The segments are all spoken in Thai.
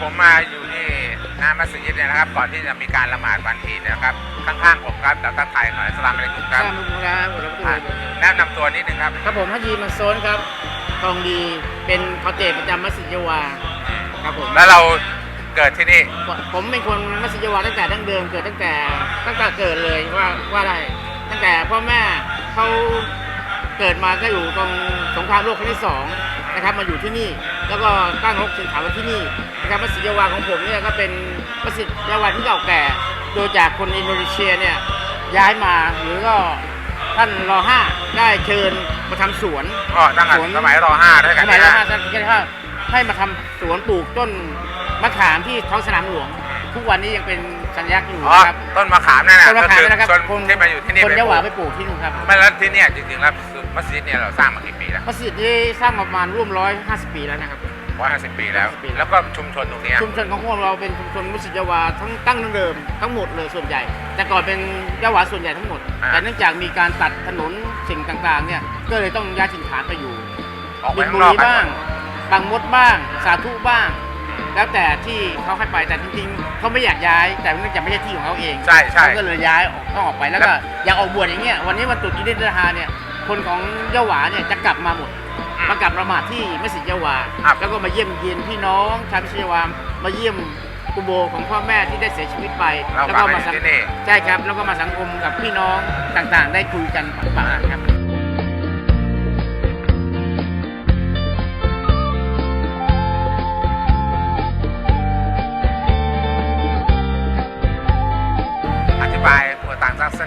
ตอนนี้ผมมาอยู่ที่หน้ามัสยิดเนี่ยนะครับ ก่อนที่จะมีการละหมาดวันอีดนะครับ ข้างๆผมครับแล้วก็ถ่ายหน่อยสลามอะลัยกุมครับข้ามมุกครับผมรับอะตัวแนะนำตัวนิดนึงครับครับผมฮัจยีมันโซนครับทองดีเป็นคอเตประจำมัสยิดยาวาครับผมแล้วเราเกิดที่นี่ผมเป็นคนมัสยิดยาวาตั้งแต่ดั้งเดิมเกิดตั้งแต่ตั้งแต่เกิดเลยว่าว่าได้ตั้งแต่พ่อแม่เขาเกิดมาก็อยู่ตรงสงครามโลกครั้งที่สองนะครับมาอยู่ที่นี่ แล้วก็ตั้งรกถิ่นฐานไว้ที่นี่นะครับมัสยิดยาวาของผมเนี่ยก็เป็นมัสยิดยาวาที่เก่าแก่ โดยจากคนอินโดนีเซียเนี่ยย้ายมาหรือก็ท่านรอห้าได้เชิญมาทำสวนก็ตั้งแต่สวนสมัยรอห้าด้วยสกันมัยนะรอห้าท่านก็ให้ให้มาทำสวนปลูกต้นมะขามที่ท้องสนามหลวงทุกวันนี้ยังเป็นสัญลักษณ์อยู่อ๋อนะครับต้นมะขามนั่นนะต้นมะก็ขามคือนะครับชนคนที่มาอยู่ที่นี่คนไปยะปหวาลูกไปปลูกที่นู่นครับไม่แล้วที่เนี่ยจริงๆแล้วมัสยิดเนี่ยเราสร้างมากี่ ปีแล้วมัสยิดนี้สร้างมาประมาณร่วมร้อยห้าสิบปีแล้วนะครับร้อยห้าสิบปีแล้ว150ปีแล้วก็ชุมชนตรงเนี้ยชุมชนของพวกเราเป็นชุมชนมุสลิมยาวาทั้งตั้งเดิมทั้งหมดเลยส่วนใหญ่ แต่ก่อนเป็นยาวาส่วนใหญ่ทั้งหมด แต่เนื่องจากมีการตัดถนนสิ่งต่างๆเนี่ยก็เลยต้องย้ายถิ่นฐานไปอยู่ ออกไปบินข้าบุงนอกรีกันบ้าง บางมดบ้าง สาธุบ้าง แล้วแต่ที่เขาให้ไป แต่จริงๆ เขาไม่อยากย้าย แต่เนื่องจากไม่ใช่ที่ของเขาเองใช่ใช่ เขาก็เลยย้ายออกต้องออกไป แล้วก็ อย่างออกบวชอย่างเงี้ย วันนี้วันตรุษอีเดนเดฮาเนี่ย คนของเยาหวาเนี่ยจะกลับมาหมดอืมมากลับละหมาดที่มัสยิดเยาหวาครับแล้วก็มาเยี่ยมเยียนพี่น้องชาวมัสยิดเยาหวามาเยี่ยมกุโบของพ่อแม่ที่ได้เสียชีวิตไปเราแล้วกลับก็มามาสังที่นี่ ใช่ครับแล้วก็มาสังคมกับพี่น้องต่างๆ ได้คุยกันปะๆครับ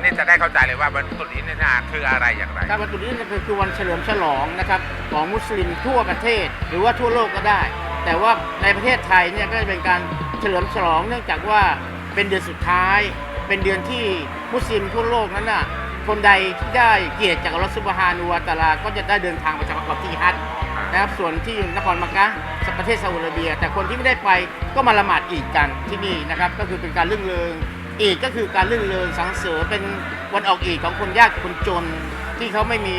นิกจะได้เข้าใจเลยว่าวันตรุษอีดเนี่ยนะคืออะไรอย่างไร การวันตรุษนี้คือคือวันเฉลิมฉลองนะครับของมุสลิมทั่วประเทศ หรือว่าทั่วโลกก็ได้ แต่ว่าในประเทศไทยเนี่ยก็จะเป็นการเฉลิมฉลองเนื่องจากว่าเป็นเดือนสุดท้าย เป็นเดือนที่มุสลิมทั่วโลกนั้นน่ะคนใดที่ได้เกียรติจากอัลลอฮฺซุบฮานุวตะอาลาก็จะได้เดินทางไปจากประกอบที่ฮัจนะครับส่วนที่นครมักกะประเทศซาอุดิอาระเบีย แต่คนที่ไม่ได้ไปก็มาละหมาดอีดกันที่นี่นะครับ ก็คือเป็นการลื่นเริง อีดก็คือการลื่นเริงสังเสริญเป็นวันออกอีดของคนยากคนจนที่เขาไม่มี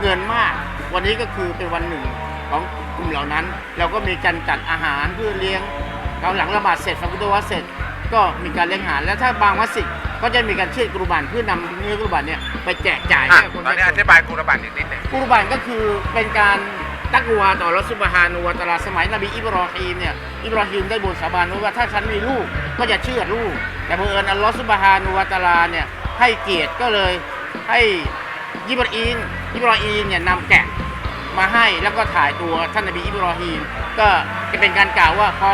เงินมาก วันนี้ก็คือเป็นวันหนึ่งของกลุ่มเหล่านั้น เราก็มีการจัดอาหารเพื่อเลี้ยงเราหลังละหมาดเสร็จฟังกุตวะเสร็จ ก็มีการเลี้ยงอาหารแล้วถ้าบางมัสยิดก็จะมีการเชื่อดกุรบันเพื่อนำเนื้อกุรบันเนี่ยไปแจกจ่ายอะให้กับคนตอนนี้ยาอกจธินบายกุรบันอีกนิดหนึ่งกุรบันก็คือเป็นการตักวาต่อรัสุบฮานุวะตะอาลาสมัยนบีอิบรอฮีมเนี่ยอิบรอฮีมได้บนสาบานไว้ว่าถ้าฉันมีลูกก็จะเชื่อดลูก แต่เผอิญอัลลอฮฺสุบฮานุวะตาลาเนี่ยให้เกียรติก็เลยให้ยิบรออีนยิบรออีนเนี่ยนำแกะมาให้แล้วก็ถ่ายตัวท่านนบีอิบรอฮีมก็จะเป็นการกล่าวว่าพอ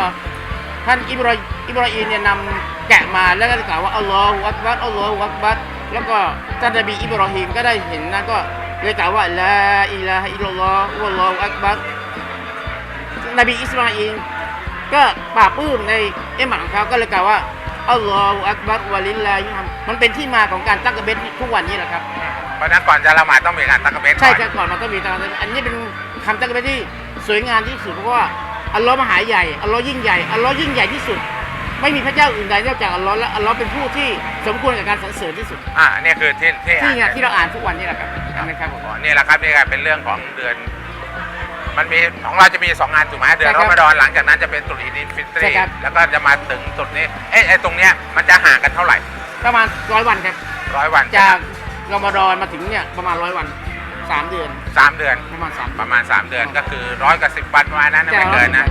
ท่านอิบรออิบรอฮีมเนี่ยนำแกะมาแล้วก็กล่าวว่าอัลลอฮฺอักบัรอัลลอฮฺอักบัรแล้วก็ท่านนบีอิบรอฮีมก็ได้เห็นนั้นก็เลยกล่าวว่าลาอิลาฮะอิลลอฮฺวัลลอฮฺอักบัรนบีอิสมาอิลก็ปราบปื้มในเอ็มหมัดของเขาก็เลยกล่าวว่า อัลลอฮฺอักบัรวะลิลลาฮิฮัมมันเป็นที่มาของการตั้งกระเบ็ดทุกวันนี้แหละครับ เพราะฉะนั้นก่อนจะละหมาดต้องมีการตักกะเบนก่ใช่อนครับก่อนมันก็มีตอนนั้นอันนี้เป็นคำตั้งกระเบ็ดที่สวยงามที่สุดเพราะว่าอัลลอฮ์มหาใหญ่อัลลอฮ์ยิ่งใหญ่อัลลอฮ์ยิ่งใหญ่ที่สุด ไม่มีพระเจ้าอื่นใดนอกจากอัลลอฮ์และอัลลอฮ์เป็นผู้ที่สมควรกับการสรรเสริญที่สุดอะเนี่ยคือที่ที่ที่ไงอ่านที่เราอ่านทุกวันนี่แหละครับนั่นนะครับผม อ๋อนี่แหละครับนี่ก็เป็นเรื่องของเดือน มันมีของเราจะมีสองงานถูกไหมเดือนใช่ครัรบอมฎอนหลังจากนั้นจะเป็นตรุษอีดฟิตรีใช่ครับ แล้วก็จะมาถึงตรุษนี้เอ้ยไอ้ตรงเนี้ยมันจะห่างกันเท่าไหร่ประมาณร้อยวันครับ ร้อยวันจากรอมฎอนมาถึงเนี่ยประมาณร้อยวันสามเดือนสามเดือนประมาณสามประมาณ 3 เดือนก็คือร้อยกับสิบวันประมาณนั้นนะไม่เกินนะ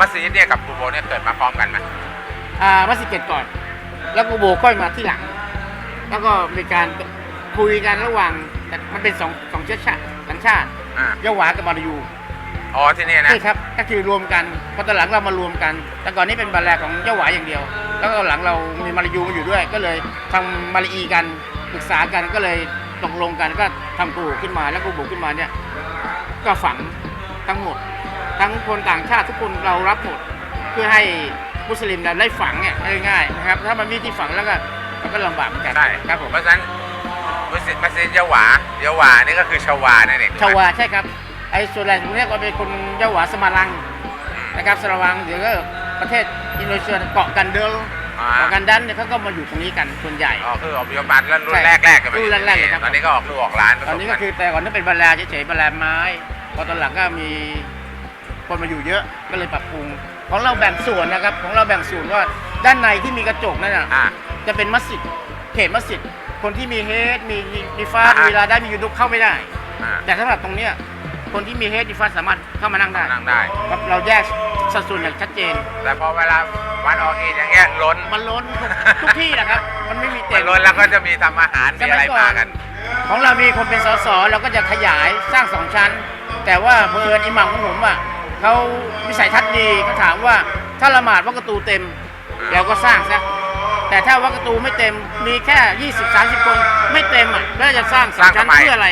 มัสยิดเนี่ยกับกูโบเนี่ยเกิดมาพร้อมกันไหมอ่ามัสยิดเกตก่อน แล้วกูโบค่อยมาที่หลัง แล้วก็มีการคุยกันระหว่างแต่มันเป็นสองสองเชื้อชาติสัญชาติอ่ายะหวากับมาลายูอ๋อที่นี่นะใช่ครับก็คือรวมกันพอตอนหลังเรามารวมกัน แต่ก่อนนี้เป็นบาแลของเจ้าหวายอย่างเดียว แล้วก็ตอนหลังเรามีมาลายูมาอยู่ด้วย ก็เลยทำมาลาอีกันปรึกษากันก็เลยตกลงกันก็ทำกูขึ้นมาแล้วกูบุกขึ้นมาเนี่ยก็ฝังทั้งหมด ทั้งคนต่างชาติทุกคนเรารับหมดเพื่อให้มุสลิมเราได้ฝังเนี่ยง่ายๆนะครับ ถ้ามันไมมีที่ฝังแล้วก็มันก็ลำบากเหมือนกันใช่ครับผมเพราะฉะนั้นมัสยิดมัสยิดยะหวายะหวานี่ก็คือชาวานั่นเองชาวาใช่ครับไอ้ส่วนใหญ่ผมเรียกว่าเป็นคนยะหวาสมารังอืมนะครับสมารังเดี๋ยวก็ประเทศอินโดนีเซียเกาะกันเดิลอ่าเกาะกันดันเนี่ยเขาก็มาอยู่ตรงนี้กันส่วนใหญ่อ๋อคืออพยพมารุ่นใช่แรกๆกันไปรุ่นแรกๆเลยครับตอนนี้ก็ออกลูกออกหลานผตสอนมนี้กัก็นคือแต่ก่อนนั้นเป็นบรรลาเฉยๆบรรลาไม้พอตอนหลังก็มี คนมาอยู่เยอะก็เลยปรับปรุง ของเราแบ่งส่วนนะครับ ของเราแบ่งส่วนว่าด้านในที่มีกระจกนั่นน่ะอ่าจะเป็นมัสยิดเขตมัสยิดคนที่มีเฮดมีมีฟ้าอ่ามีเวลาได้มียูดุเข้าไม่ได้ อ่าแต่สำหรับตรงเนี้ยคนที่มีเฮดมีฟ้าสามารถเข้ามานั่งได้นั่งได้ ครับเราแยกสัดส่วนอย่างชัดเจน แต่พอเวลาวันออกอีดอย่างเงี้ยล้นมันล้นทุกทุกที่นะครับ มันไม่มีเต็มันล้นแล้วก็จะมีทำอาหารมีอะไรมากัน ของเรามีคนเป็นสสเราก็จะขยายสร้างสองชั้น แต่ว่าเพอเอิญอิหมัมของผมอะ เขาวิสัยทัศน์ดีเขาถามว่าถ้าละหมาดวัดประตูเต็มอ่าเราก็สร้างซะแต่ถ้าวัดประตูไม่เต็มมีแค่ 20 30 คนไม่เต็มอะแล้วจะสร้างสองชั้นเพื่ออะไร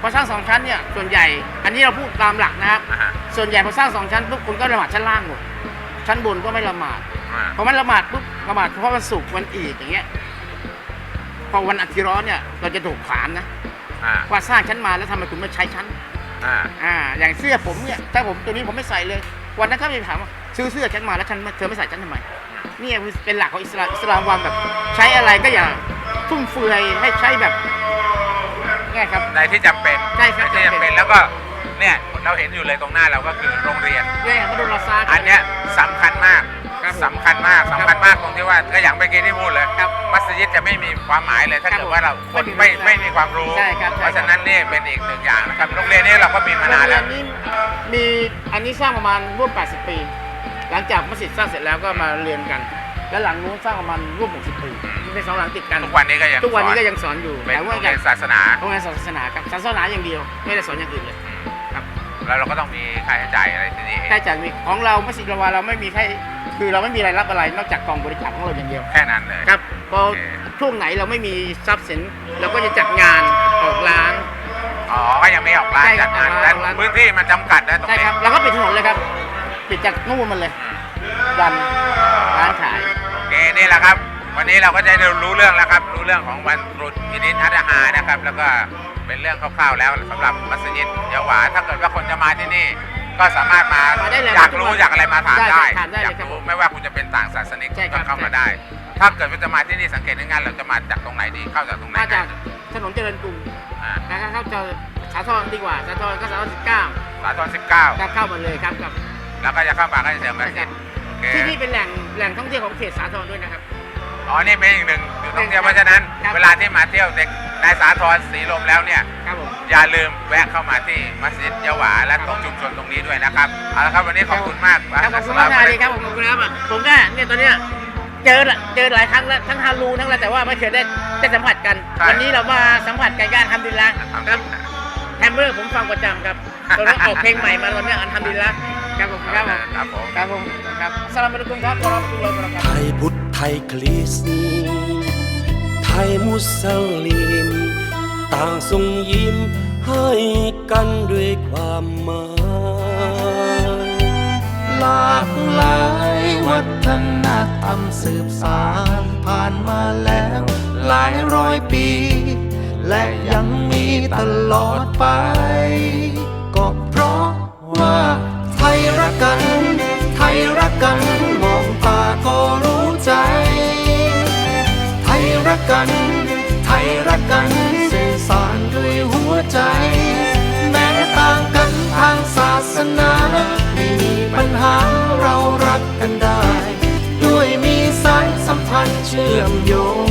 พอสร้างสองชั้นเนี่ยส่วนใหญ่ อันนี้เราพูดตามหลักนะครับอ่าฮะส่วนใหญ่พอสร้างสองชั้นปุ๊บคุณก็ละหมาดชั้นล่างหมดชั้นบนก็ไม่ละหมาดอ่าพอมันละหมาดปุ๊บละหมาดเฉพาะวันศุกร์วันอีดอย่างเงี้ยพอวันอาทิตย์ร้อนเนี่ยเราจะถูกขานนะอ่าว่าสร้างชั้นมาแล้วทำไมคุณไม่ใช้ชั้น อ่า อ่า อย่างเสื้อผมเนี่ย ถ้าผมตัวนี้ผมไม่ใส่เลย วันนั้นเขาไปถามว่าซื้อเสื้อชั้นมาแล้วฉันเธอไม่ใส่ชั้นทำไม เนี่ยเป็นหลักของอิสลามอิสลามวางแบบ ใช้อะไรก็อย่าฟุ่มเฟือยให้ใช้แบบง่ายครับ ในที่จำเป็นใช่ครับในที่จำเป็นแล้วก็เนี่ยเราเห็นอยู่เลยตรงหน้าเราก็คือโรงเรียนง่ายมาดูลาซาอันเนี้ยสำคัญมากครับผม สำคัญมากสำคัญมากตรงที่ว่าก็อย่างเมื่อกี้ที่พูดเลยครับมัสยิดจะไม่มีความหมายเลยถ้าครับเกิดว่าเราคนไม่ไม่มีไม่มีความรู้ ใช่ครับใช่เพราะฉะนั้นนี่เป็นอีกหนึ่งอย่างนะครับโรงเรียนนี้เราก็มีมานานแล้วโรงเรียนนี้มีอันนี้สร้างประมาณร่วม 80 ปี หลังจากมัสยิดสร้างเสร็จแล้วก็มาเรียนกัน แล้วหลังนู้นสร้างประมาณร่วม 60 ปีมีเป็นสองหลังติดกัน ทุกวันนี้ก็ยังทุกวันนี้ก็สอยังสอนอยู่เป็นแต่โรว่างอเรีย่ายงนศาสนาโรงเรียนศาสนาครับศาสนาอย่างเดียวไม่ได้สอนอย่างอื่นเลยครับแล้วเราก็ต้องมีค่าใช้จ่ายอะไรที่นี่เองค่าใช้จ่ายมีของเรามัสยิดละวาเราไม่มีค่า คือเราไม่มีรายรับอะไรนอกจากกองบริจาคของเราอย่างเดียว แค่นั้นเลย ครับพอโอเค ช่วงไหนเราไม่มีทรัพย์สินเราก็จะจัดงานออกร้าน อ๋อก็ยังไม่ออกร้านใช่ครัจับดงานออกร้านแต่ออกร้าน พื้นที่มันจำกัดนะตรงใช่นี้ครับเราก็ปิดถนนเลยครับ ปิดจากนู่นมันเลยอืมยันร้านขาย โอเคนี่แหละครับ วันนี้เราก็จะได้รู้เรื่องแล้วครับ รู้เรื่องของวันตรุษอินิดอัตฮานะครับ แล้วก็เป็นเรื่องคร่าวๆแล้วสำหรับมัสยิดยะหวาถ้าเกิดว่าคนจะมาที่นี่ ก็สามารถมามาได้เลยอยากรู้ทุกวันอยากอะไรมาถามได้ได้ถามได้อยากเลยครับรู้ไม่ว่าคุณจะเป็นต่างศาสนิกใช่ครัก็บ เข้ามาได้ ถ้าเกิดว่าจะมาที่นี่สังเกตง่ายๆเราจะมาจากตรงไหนดีเข้าจากตรงไหนมาจากกันถนนเจริญกรุงอ่านะครับเข้าเจอสาทรดีกว่าสาทรก็สาทรสิบเก้าสาทรสิบเก้าก็เข้ามาเลยครับกับแล้วก็จะเข้ามาก็จะเจอมัสยิดโอเคที่นี่เป็นแหล่งแหล่งท่องเที่ยวของเขตสาทรด้วยนะครับ อ๋อนี่เป็นอีกหนึ่งจุดท่องเที่ยวเพราะฉะนั้น ครับ เวลาที่มาเที่ยวเด็กในสาทรสีลมแล้วเนี่ย ครับผม อย่าลืมแวะเข้ามาที่มัสยิดยะหวาและตรงชุมชนตรงนี้ด้วยนะครับเอาละครับวันนี้ขอบคุณมากครับขอบคุณมากเลยครับผมขอบคุณครับอะผมก็เนี่ยตอนเนี้ยเจอละเจอหลายครั้งแล้วทั้งฮารูทั้งอะไรแต่ว่าไม่เคยได้ได้สัมผัสกัน วันนี้เรามาสัมผัสกันกันทำดีละครับแฮมเบอร์ผมฟังประจำครับตอนนี้ออกเพลงใหม่มาตอนเนี้ยอันทำดีละครับผมครับผมครับผมครับผมครับสลามอะลัยกุมครับวะเราะมะตุลลอฮิวะบะเราะกาตุฮ์ไทยพุทธไทยคริสต์ไทยมุสลิม ต่างส่งยิ้มให้กันด้วยความหมาย หลากหลายวัฒนธรรมสืบสานผ่านมาแล้ว หลายร้อยปี และยังมีตลอดไป นา ไม่มีปัญหาเรารักกันได้ ด้วยมีสายสัมพันธ์เชื่อมโยง